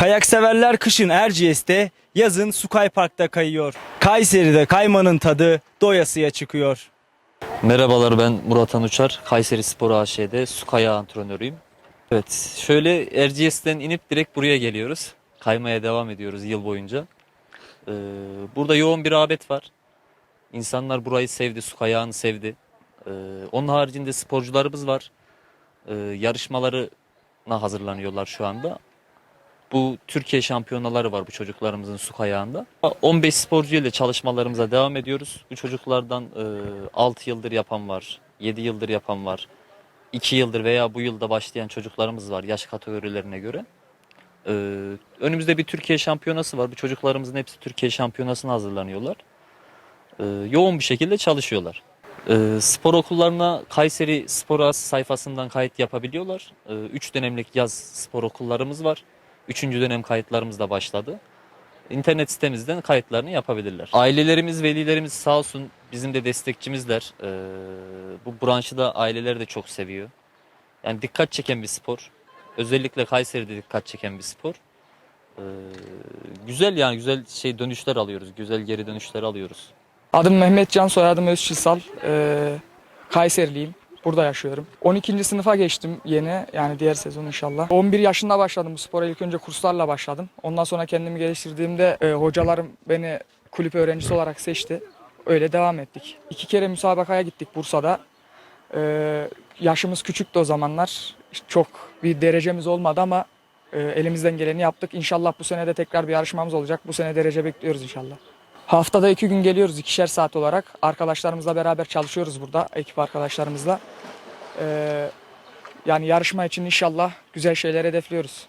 Kayak severler kışın Erciyes'te, yazın Sukay Park'ta kayıyor. Kayseri'de kaymanın tadı doyasıya çıkıyor. Merhabalar ben Murat Anuçar. Kayseri Spor AŞ'de su kayağı antrenörüyüm. Evet şöyle Erciyes'ten inip direkt buraya geliyoruz. Kaymaya devam ediyoruz yıl boyunca. Ee, burada yoğun bir rağbet var. İnsanlar burayı sevdi, su kayağını sevdi. Ee, onun haricinde sporcularımız var. Ee, yarışmalarına hazırlanıyorlar şu anda. Bu Türkiye şampiyonaları var bu çocuklarımızın su kayağında. 15 sporcu ile çalışmalarımıza devam ediyoruz. Bu çocuklardan e, 6 yıldır yapan var, 7 yıldır yapan var. 2 yıldır veya bu yılda başlayan çocuklarımız var yaş kategorilerine göre. Ee, önümüzde bir Türkiye şampiyonası var. Bu çocuklarımızın hepsi Türkiye şampiyonasına hazırlanıyorlar. Ee, yoğun bir şekilde çalışıyorlar. Ee, spor okullarına Kayseri Spor As sayfasından kayıt yapabiliyorlar. 3 dönemlik yaz spor okullarımız var. Üçüncü dönem kayıtlarımız da başladı. İnternet sitemizden kayıtlarını yapabilirler. Ailelerimiz, velilerimiz sağ olsun bizim de destekçimizler. Ee, bu branşı da aileler de çok seviyor. Yani dikkat çeken bir spor. Özellikle Kayseri'de dikkat çeken bir spor. Ee, güzel yani güzel şey dönüşler alıyoruz. Güzel geri dönüşler alıyoruz. Adım Mehmet Can, soyadım Özçisal. Ee, Kayseriliyim. Burada yaşıyorum. 12. sınıfa geçtim yeni yani diğer sezon inşallah. 11 yaşında başladım bu spora. İlk önce kurslarla başladım. Ondan sonra kendimi geliştirdiğimde e, hocalarım beni kulüp öğrencisi olarak seçti. Öyle devam ettik. İki kere müsabakaya gittik Bursa'da. Ee, yaşımız küçüktü o zamanlar. Çok bir derecemiz olmadı ama e, elimizden geleni yaptık. İnşallah bu sene de tekrar bir yarışmamız olacak. Bu sene derece bekliyoruz inşallah. Haftada iki gün geliyoruz ikişer saat olarak. Arkadaşlarımızla beraber çalışıyoruz burada, ekip arkadaşlarımızla. Ee, yani yarışma için inşallah güzel şeyler hedefliyoruz.